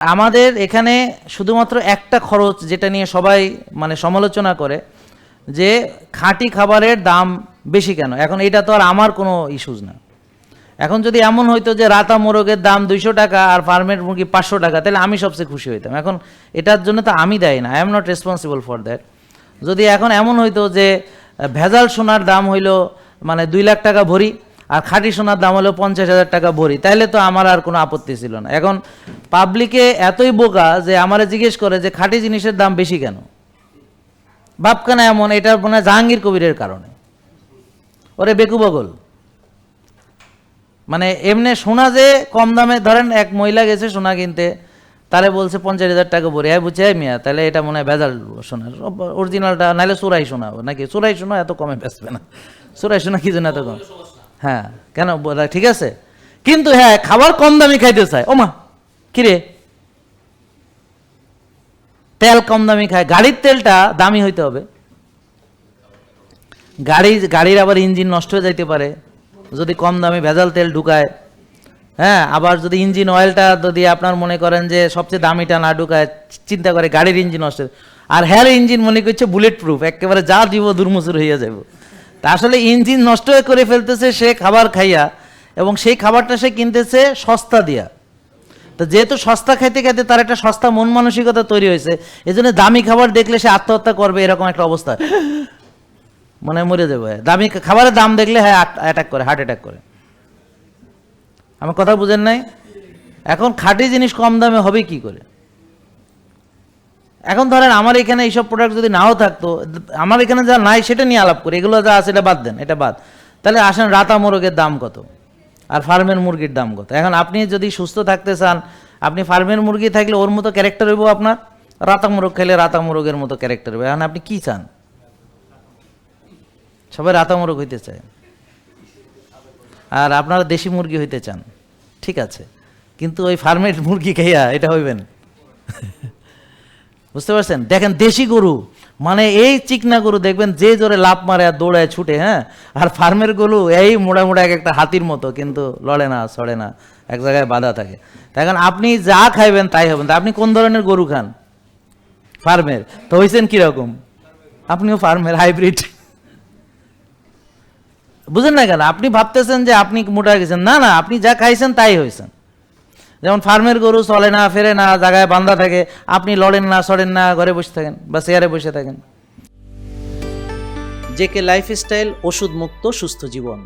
আমাদের এখানে শুধুমাত্র একটা খরচ যেটা নিয়ে সবাই মানে সমালোচনা করে, যে খাঁটি খাবারের দাম বেশি কেন? এখন এটা তো আর আমার কোনো ইস্যুজ না। এখন যদি এমন হইতো যে রাতা মোরগের দাম দুইশো টাকা আর ফার্মের মুরগি পাঁচশো টাকা, তাহলে আমি সবচেয়ে খুশি হইতাম। এখন এটার জন্য তো আমি দেয় না I am not responsible for that যদি এখন এমন হইতো যে ভেজাল সোনার দাম হইল মানে দুই লাখ টাকা ভরি আর খাঁটি সোনার দাম হলো পঞ্চাশ হাজার টাকা ভরি। তাহলে তো আমার আর কোনো আপত্তি ছিল না। এখন পাবলিকে এতই বোকা যে আমারে জিজ্ঞেস করে যে খাঁটি জিনিসের দাম বেশি কেন? বাপখানা এমন, এটা মনে হয় জাহাঙ্গীর কবিরের কারণে। ওরে বেকুবগল মানে এমনি সোনা যে কম দামে, ধরেন এক মহিলা গেছে সোনা কিনতে, তারে বলছে পঞ্চাশ হাজার টাকা ভরি। হ্যাঁ বুঝছে, "এই মিয়া তাহলে এটা মনে হয় ভেজাল সোনা অরিজিনালটা নাহলে চোরাই সোনা নাকি? চোরাই সোনা এত কমে বেচবে না। চোরাই সোনা কি জন্য এত কম? হ্যাঁ কেন? ঠিক আছে? কিন্তু হ্যাঁ খাবার কম দামি খাইতে চায়। ওমা কিরে তেল কম দামি খায়। গাড়ির তেলটা দামি হইতে হবে। গাড়ি, গাড়ির আবার ইঞ্জিন নষ্ট হয়ে যাইতে পারে। যদি কম দামে ভেজাল তেল ঢুকায়। হ্যাঁ আবার যদি ইঞ্জিন অয়েলটা যদি আপনার মনে করেন যে সবচেয়ে দামিটা না ঢুকায়, চিন্তা করে গাড়ির ইঞ্জিন নষ্ট। আর হ্যার ইঞ্জিন মনে করছে বুলেট প্রুফ একেবারে যা দিব দুর্মুসুর হইয়া যাব তা আসলে ইঞ্জিন নষ্ট হয়ে করে ফেলতেছে সে খাবার খাইয়া, এবং সেই খাবারটা সে কিনতেছে সস্তা দিয়া। তো যেহেতু সস্তা খাইতে খাইতে তার একটা সস্তা মন মানসিকতা তৈরি হয়েছে এই জন্য দামি খাবার দেখলে সে আত্মহত্যা করবে, এরকম একটা অবস্থা। মনে হয় মরে যাবে দামি খাবারের দাম দেখলে হ্যাঁ অ্যাটাক করে হার্ট অ্যাটাক করে। আমার কথা বুঝেন নাই? এখন খাঁটি জিনিস কম দামে হবে কি করে? এখন ধরেন আমার এখানে এইসব প্রোডাক্ট যদি নাও থাকতো, আমার এখানে যা নাই সেটা নিয়ে আলাপ করি, এগুলো যা আছে এটা বাদ দেন, এটা বাদ। তাহলে আসেন রাতা মোরগের দাম কত? আর ফার্মের মুরগির দাম কত? এখন আপনি যদি সুস্থ থাকতে চান, আপনি ফার্মের মুরগি থাকলে ওর মতো ক্যারেক্টার হইব আপনার? রাতা মোরগ খেলে রাতা মোরগের মতো ক্যারেক্টার হবে এখন আপনি কি চান? সবাই রাতা মোরগ হইতে চায়। আর আপনারা দেশি মুরগি হইতে চান। ঠিক আছে। কিন্তু ওই ফার্মের মুরগি খাইয়া এটা হইবেন বুঝতে পারছেন? দেখেন দেশি গরু মানে এই চিকনা গরু দেখবেন যে জোরে লাভ মারে আর দৌড়ায়, ছুটে হ্যাঁ? আর ফার্মের গরু এই মোড়া এক একটা হাতির মতো, কিন্তু লড়ে না, সড়ে না, এক জায়গায় বাধা থাকে। তা এখন আপনি যা খাইবেন তাই হবেন তা আপনি কোন ধরনের গরু খান? ফার্মের। তো হয়েছেন কীরকম? আপনিও ফার্মের হাইব্রিড। বুঝেন না কেন? আপনি ভাবতেছেন যে আপনি মোটা গেছেন। না না, আপনি যা খাইছেন তাই হয়েছেন যেমন ফার্মের গরু চলে না, ফেরে না, জায়গায় বান্ধা থাকে, আপনি লড়েন না, সরেন না, ঘরে বসে থাকেন বা চেয়ারে বসে থাকেন। জেকে লাইফস্টাইল ওষুধ মুক্ত সুস্থ জীবন।